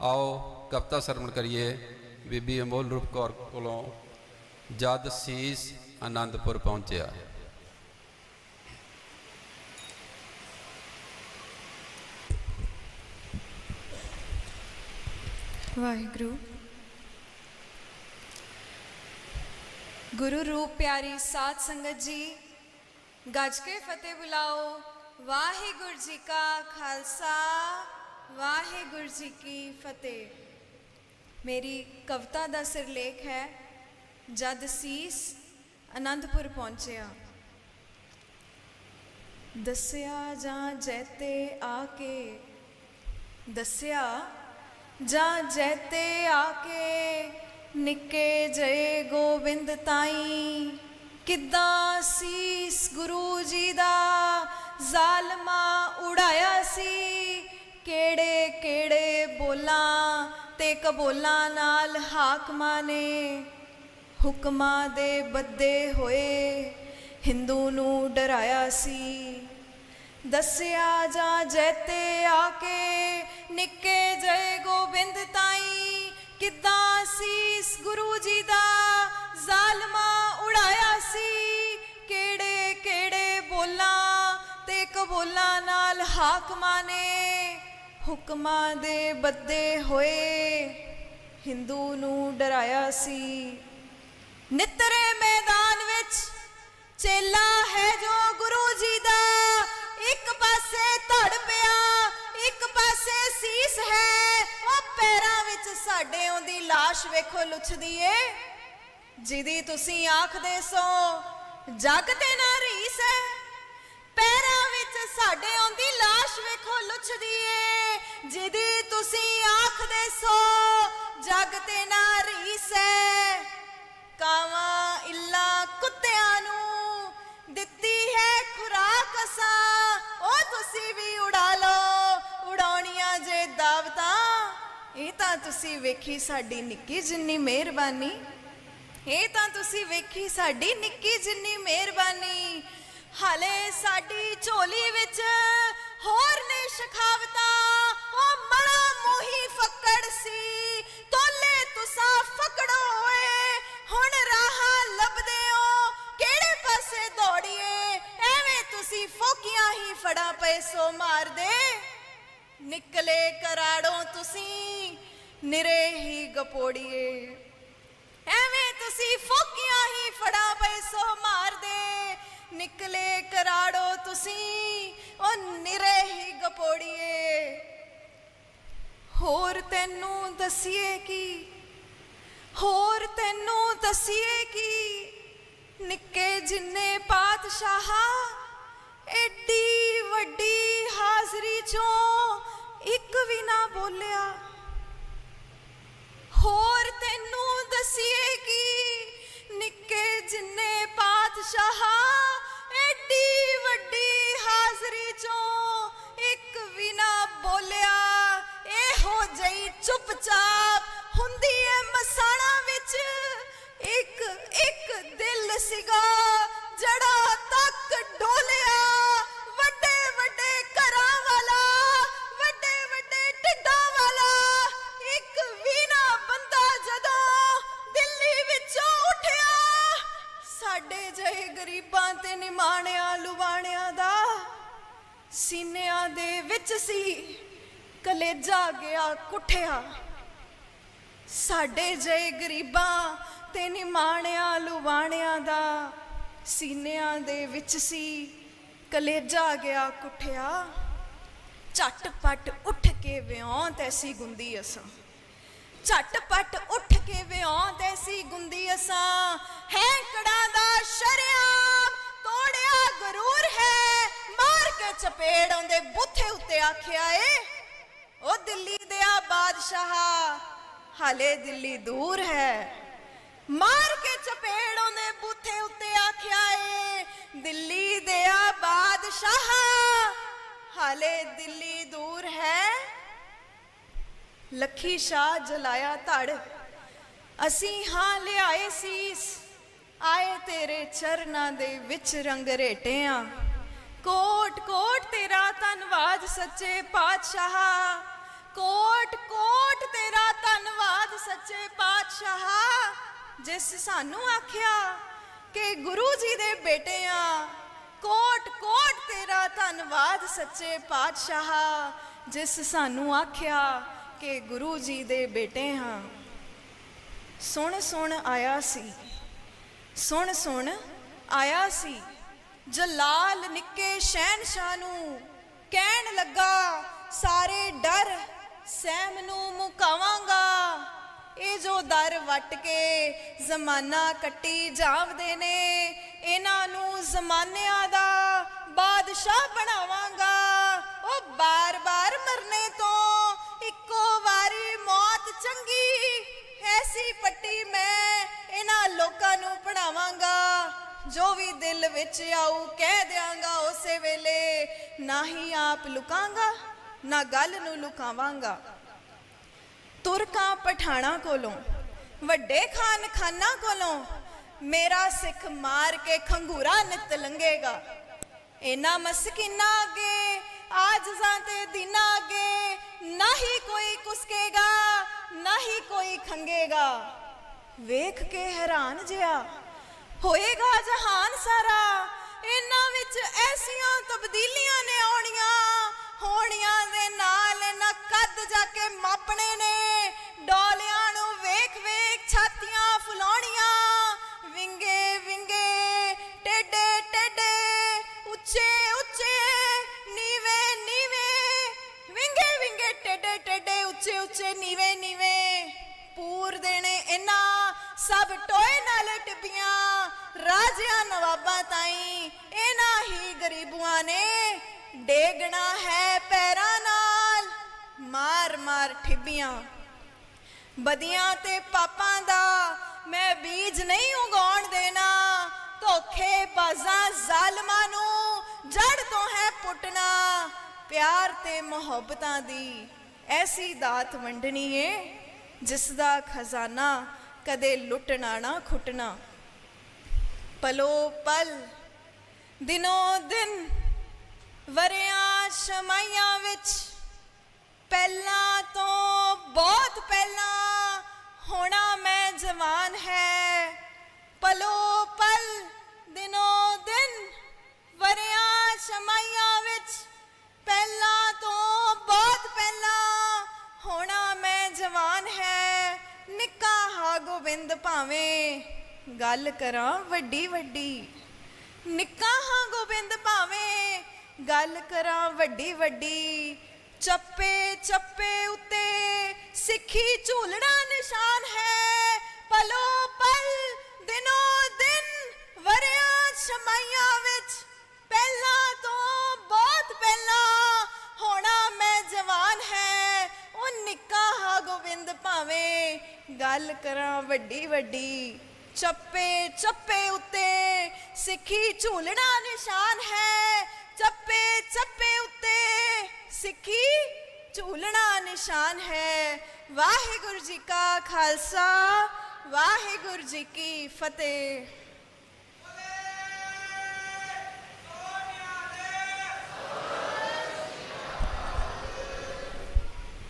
ਆਓ ਕਵਿਤਾ ਸਰਵਣ ਕਰੀਏ ਬੀਬੀ ਅਮੋਲ ਰੂਪ ਕੌਰ ਕੋਲੋਂ ਜਦ ਸੀਸ ਆਨੰਦਪੁਰ ਪਹੁੰਚਿਆ ਵਾਹਿਗੁਰੂ ਗੁਰੂ ਰੂਪ ਪਿਆਰੀ ਸਾਧ ਸੰਗਤ ਜੀ ਗੱਜ ਕੇ ਫਤਿਹ ਬੁਲਾਓ ਵਾਹਿਗੁਰੂ ਜੀ ਕਾ ਖਾਲਸਾ ਵਾਹਿਗੁਰੂ ਜੀ ਕੀ ਫਤਿਹ। ਮੇਰੀ ਕਵਿਤਾ ਦਾ ਸਿਰਲੇਖ ਹੈ, ਜਦ ਸੀਸ ਅਨੰਦਪੁਰ ਪਹੁੰਚਿਆ। ਦੱਸਿਆ ਜਾਂ ਜੈਤੇ ਆ ਕੇ ਦੱਸਿਆ ਜਾਂ ਜੈਤੇ ਆ ਕੇ ਨਿੱਕੇ ਜਏ ਗੋਬਿੰਦ ਤਾਈ, ਕਿੱਦਾਂ ਸੀਸ ਗੁਰੂ ਜੀ ਦਾ ਜ਼ਾਲਮਾ ਉਡਾਇਆ ਸੀ ਕਿਹੜੇ ਕਿਹੜੇ ਬੋਲਾਂ ਤੇ ਕਬੋਲਾਂ ਨਾਲ ਹਾਕਮਾਂ ਨੇ? ਹੁਕਮਾਂ ਦੇ ਬੱਦੇ ਹੋਏ, ਹਿੰਦੂ ਨੂੰ ਡਰਾਇਆ ਸੀ। ਦੱਸਿਆ ਜਾਂ ਜੈਤੇ ਆ ਕੇ ਨਿੱਕੇ ਜੈ ਗੋਬਿੰਦ ਤਾਈ, ਕਿੱਦਾਂ ਸੀਸ ਗੁਰੂ ਜੀ ਦਾ ਜ਼ਾਲਮਾ ਉਡਾਇਆ ਸੀ? ਕਿਹੜੇ ਕਿਹੜੇ ਬੋਲਾਂ ਤੇ ਕਬੋਲਾਂ ਨਾਲ ਹਾਕਮਾਂ ਨੇ? ਹੁਕਮਾਂ ਦੇ ਬੱਦੇ ਹੋਏ ਹਿੰਦੂ ਨੂੰ ਡਰਾਇਆ ਸੀ ਨਿਤਰੇ ਮੈਦਾਨ ਵਿੱਚ ਚੇਲਾ ਹੈ ਜੋ ਗੁਰੂ ਜੀ ਦਾ ਇੱਕ ਪਾਸੇ ਧੜ ਪਿਆ ਇੱਕ ਪਾਸੇ ਸੀਸ ਹੈ ਉਹ ਪੈਰਾਂ ਵਿੱਚ ਸਾਡੇ ਉਹਦੀ লাশ ਵੇਖੋ ਲੁੱਛਦੀ ਏ ਜਿਹਦੀ ਤੁਸੀਂ ਆਖਦੇ ਸੋ ਜਗ ਤੇ ਨਾ ਰੀਸ ਹੈ ਪੈਰਾਂ ਵਿੱਚ ਸਾਡੇ ਆਉਂਦੀ লাশ ਵੇਖੋ ਲੁੱਛਦੀ ਏ ਜਿਹਦੀ ਤੁਸੀਂ ਆਖਦੇ ਸੋ, ਜਗ ਤੇ ਨਾ ਰੀਸ। ਕਾਵਾਂ ਇੱਲਾ ਕੁੱਤਿਆਂ ਨੂੰ ਦਿੱਤੀ ਹੈ ਖੁਰਾਕ ਅਸਾਂ, ਉਹ ਤੁਸੀਂ ਵੀ ਉਡਾ ਲਓ। ਉਡਾਉਣੀਆਂ ਜੇ ਦਾਵਤਾਂ, ਇਹ ਤਾਂ ਤੁਸੀਂ ਵੇਖੀ ਸਾਡੀ ਨਿੱਕੀ ਜਿੰਨੀ ਮਿਹਰਬਾਨੀ। ਇਹ ਤਾਂ ਤੁਸੀਂ ਵੇਖੀ ਸਾਡੀ ਨਿੱਕੀ ਜਿੰਨੀ ਮਿਹਰਬਾਨੀ। ਹਾਲੇ ਸਾਡੀ ਝੋਲੀ ਵਿੱਚ ਹੋਰ ਨੇ ਸ਼ਖਾਵਤਾਂ ਕਰਾੜੋਂ ਤੁਸੀਂ, ਨਿਰੇ ਹੀ ਗਪੋੜੀਏ। ਐਵੇਂ ਤੁਸੀਂ ਫੋਕੀਆਂ ਹੀ ਫੜਾ ਪਏ ਸੋ ਮਾਰਦੇ। ਨਿਕਲੇ ਕਰਾੜੋ ਤੁਸੀਂ, ਉਹ ਨਿਰੇ ਹੀ ਗਪੋੜੀਏ। ਹੋਰ ਤੈਨੂੰ ਦਸੀਏ ਕੀ? ਹੋਰ ਤੈਨੂੰ ਦਸੀਏ ਕੀ? ਨਿੱਕੇ ਜਿੰਨੇ ਪਾਤਸ਼ਾਹ, ਏਡੀ ਵੱਡੀ ਹਾਜ਼ਰੀ ਚੋਂ ਇੱਕ ਵੀ ਨਾ ਬੋਲਿਆ। ਹੋਰ ਤੈਨੂੰ ਦਸੀਏ ਕੀ? ਨਿੱਕੇ ਜਿੰਨੇ ਪਾਤਸ਼ਾਹ ਏਡੀ ਵੱਡੀ ਹਾਜ਼ਰੀ ਚੋਂ ਇੱਕ ਵੀ ਨਾ ਬੋਲਿਆ। ਇਹੋ ਜਈ ਚੁੱਪਚਾਪ ਸਾਡੇ ਗਰੀਬਾਂ ਤੇ ਨਿਮਾਣਿਆਂ ਲੁਬਾਣਿਆਂ ਦਾ ਸੀਨਿਆਂ ਦੇ ਵਿੱਚ ਸੀ, ਕਲੇਜਾ ਗਿਆ ਕੁੱਠਿਆ। ਸਾਡੇ ਜਿਹੇ ਗਰੀਬਾਂ ਤੇ ਨਿਮਾਣਿਆਂ ਲੁਬਾਣਿਆਂ ਦਾ ਸੀਨਿਆਂ ਦੇ ਵਿੱਚ ਸੀ, ਕਲੇਜਾ ਗਿਆ ਕੁੱਠਿਆ। ਝਟਪਟ ਉੱਠ ਕੇ ਵਿਉਂ ਤੈਸੀ ਗੁੰਦੀ ਅਸਾਂ। ਝਟਪਟ ਉੱਠ ਕੇ ਵਿਉਂ ਤੈਸੀ ਗੁੰਦੀ ਅਸਾਂ। ਹੈਂਕੜਾ ਦਾ ਸ਼ਰਿਆਮ ਤੋੜਿਆ ਗਰੂਰ ਹੈ। ਮਾਰ ਕੇ ਚਪੇੜ ਆਉਂਦੇ ਬੁੱਥੇ ਉੱਤੇ ਆਖਿਆ, ਏ, ਉਹ ਦਿੱਲੀ ਦੇ ਆ ਬਾਦਸ਼ਾਹ। ਹਾਲੇ ਦਿੱਲੀ ਦੂਰ ਹੈ। ਮਾਰ ਕੇ ਚਪੇੜ ਆਉਂਦੇ ਬੁੱਥੇ ਉੱਤੇ ਆਖਿਆ, ਏ, ਦਿੱਲੀ ਦੇ ਆ ਬਾਦਸ਼ਾਹ। ਹਾਲੇ ਦਿੱਲੀ ਦੂਰ ਹੈ। ਲੱਖੀ ਸ਼ਾਹ ਜਲਾਇਆ ਧੜ। ਅਸੀਂ ਹਾਂ ਲਿਆਏ ਸੀਸ, ਆਏ ਤੇਰੇ ਚਰਨਾਂ ਦੇ ਵਿੱਚ ਰੰਗ ਰੇਟਿਆਂ। ਕੋਟ ਕੋਟ ਤੇਰਾ ਧੰਨਵਾਦ ਸੱਚੇ ਪਾਤਸ਼ਾਹ। ਕੋਟ ਕੋਟ ਤੇਰਾ ਧੰਨਵਾਦ ਸੱਚੇ ਪਾਤਸ਼ਾਹ। ਜਿਸ ਸਾਨੂੰ ਆਖਿਆ ਕਿ ਗੁਰੂ ਜੀ ਦੇ ਬੇਟੇ ਆ ਕੋਟ ਕੋਟ ਤੇਰਾ ਧੰਨਵਾਦ ਸੱਚੇ ਪਾਤਸ਼ਾਹ। ਜਿਸ ਸਾਨੂੰ ਆਖਿਆ ਕਿ ਗੁਰੂ ਜੀ ਦੇ ਬੇਟੇ ਹਾਂ। ਸੁਣ ਸੁਣ ਆਇਆ ਸੀ। ਸੁਣ ਸੁਣ ਆਇਆ ਸੀ। ਜਲਾਲ ਨਿੱਕੇ ਸ਼ਹਿਨशाह ਨੂੰ ਕਹਿਣ ਲੱਗਾ, ਸਾਰੇ ਡਰ ਸਹਿਮ ਨੂੰ ਮੁਕਾਵਾਂਗਾ। ਇਹ ਜੋ ਦਰ ਵਟ ਕੇ ਜ਼ਮਾਨਾ ਕੱਟੀ ਜਾਵਦੇ ਨੇ, ਇਹਨਾਂ ਨੂੰ ਜ਼ਮਾਨਿਆਂ ਦਾ ਬਾਦਸ਼ਾਹ ਬਣਾਵਾਂਗਾ। ਉਹ ਬਾਰ-ਬਾਰ ਮਰਨੇ ਤੋਂ ਇੱਕੋ ਮੌਤ ਚੰਗੀ ਐਸੀ ਪੱਟੀ ਮੈਂ ਇਹਨਾਂ ਲੋਕਾਂ ਨੂੰ ਪੜਾਵਾਂਗਾ। ਜੋ ਵੀ ਦਿਲ ਵਿੱਚ ਆਊ ਕਹਿ ਦਿਆਂਗਾ ਉਸੇ ਵੇਲੇ। ਨਾ ਹੀ ਆਪ ਲੁਕਾਂਗਾ, ਨਾ ਗੱਲ ਨੂੰ ਲੁਕਾਵਾਂਗਾ। ਤੁਰਕਾਂ ਪਠਾਣਾ ਕੋਲੋਂ, ਵੱਡੇ ਖਾਨ ਖਾਨਾ ਕੋਲੋਂ ਮੇਰਾ ਸਿੱਖ ਮਾਰ ਕੇ ਖੰਗੂਰਾ ਨਿਤ ਲੰਗੇਗਾ ਇਹਨਾਂ ਮਸਕੀਨਾ ਅੱਗੇ, ਆਜਜ਼ਾਂ ਤੇ ਦਿਨਾਂ ਅੱਗੇ ਨਾ ਹੀ ਕੋਈ ਕੁਸਕੇਗਾ, ਨਾ ਹੀ ਕੋਈ ਖੰਗੇਗਾ। ਵੇਖ ਕੇ ਹੈਰਾਨ ਜਿਆ, ਹੋਏਗਾ ਜਹਾਨ ਸਾਰਾ। ਇਹਨਾਂ ਵਿੱਚ ਐਸੀਆਂ ਤਬਦੀਲੀਆਂ ਨੇ ਆਉਣੀਆਂ, ਹੋਣੀਆਂ ਦੇ ਨਾਲ ਨਾ ਕੱਦ ਜਾ ਕੇ ਮਾਪਣੇ ਨੇ। ਡੋਲਿਆਂ ਨੂੰ ਵੇਖ ਵੇਖ ਛਾਤੀਆਂ ਫੁਲਾਉਣੀਆਂ। ਵਿੰਗੇ ਵਿੰਗੇ, ਟੇਡੇ ਟੇਡੇ, ਉੱਚੇ ਉੱਚੇ ਉੱਚੇ ਨੀਵੇਂ ਨੀਵੇਂ ਪੂਰ ਦੇਣੇ ਇਹਨਾਂ ਸਭ ਟੋਏ ਨਾਲ ਟਿੱਬੀਆਂ, ਰਾਜਿਆਂ ਨਵਾਬਾਂ ਤਾਈਂ, ਇਹਨਾਂ ਹੀ ਗਰੀਬੂਆਂ ਨੇ ਡੇਗਣਾ ਹੈ ਪੈਰਾਂ ਨਾਲ, ਮਾਰ ਮਾਰ ਠਿੱਬੀਆਂ। ਬਦੀਆਂ ਤੇ ਪਾਪਾਂ ਦਾ ਮੈਂ ਬੀਜ ਨਹੀਂ ਉਗਾਉਣ ਦੇਣਾ, ਧੋਖੇ ਬਾਜ਼ਾਂ ਜ਼ਾਲਮਾਂ ਨੂੰ ਜੜ ਤੋਂ ਹੈ ਪੁੱਟਣਾ, ਪਿਆਰ ਤੇ ਮੁਹੱਬਤਾਂ ਦੀ ਐਸੀ ਦਾਤ ਵੰਡਣੀ ਏ ਜਿਸ ਦਾ ਖਜ਼ਾਨਾ ਕਦੇ ਲੁੱਟਣਾ ਨਾ ਖੁੱਟਣਾ। ਪਲੋ ਪਲ, ਦਿਨੋ ਦਿਨ ਵਰਿਆਂ ਸ਼ਮਾਈਆਂ ਵਿੱਚ, ਪਹਿਲਾਂ ਤੋਂ ਬਹੁਤ ਪਹਿਲਾਂ ਹੋਣਾ ਮੈਂ ਜਵਾਨ ਹੈ। ਪਲੋ ਪਲ, ਦਿਨੋ ਦਿਨ ਵਰਿਆਂ ਸ਼ਮਾਈਆਂ ਗੋਬਿੰਦ ਭਾਵੇਂ ਗੱਲ ਕਰਾਂ ਵੱਡੀ ਵੱਡੀ। ਨਿੱਕਾ ਹਾਂ ਗੋਬਿੰਦ ਭਾਵੇਂ ਗੱਲ ਕਰਾਂ ਵੱਡੀ ਵੱਡੀ। ਚੱਪੇ ਚੱਪੇ ਉੱਤੇ ਸਿੱਖੀ ਝੂਲਣਾ ਨਿਸ਼ਾਨ ਹੈ। ਪਲੋ ਪਲ ਦਿਨੋ ਦਿਨ ਵਰਿਆ ਸ਼ਮਾਈਆਂ ਹਾਂ ਗੋਬਿੰਦ ਭਾਵੇਂ ਗੱਲ ਕਰਾਂ ਵੱਡੀ ਵੱਡੀ, ਚੱਪੇ ਚੱਪੇ ਉੱਤੇ ਸਿੱਖੀ ਝੂਲਣਾ ਨਿਸ਼ਾਨ ਹੈ। ਚੱਪੇ ਚੱਪੇ ਉੱਤੇ ਸਿੱਖੀ ਝੂਲਣਾ ਨਿਸ਼ਾਨ ਹੈ। ਵਾਹਿਗੁਰੂ ਜੀ ਕਾ ਖਾਲਸਾ, ਵਾਹਿਗੁਰੂ ਜੀ ਕੀ ਫਤਿਹ।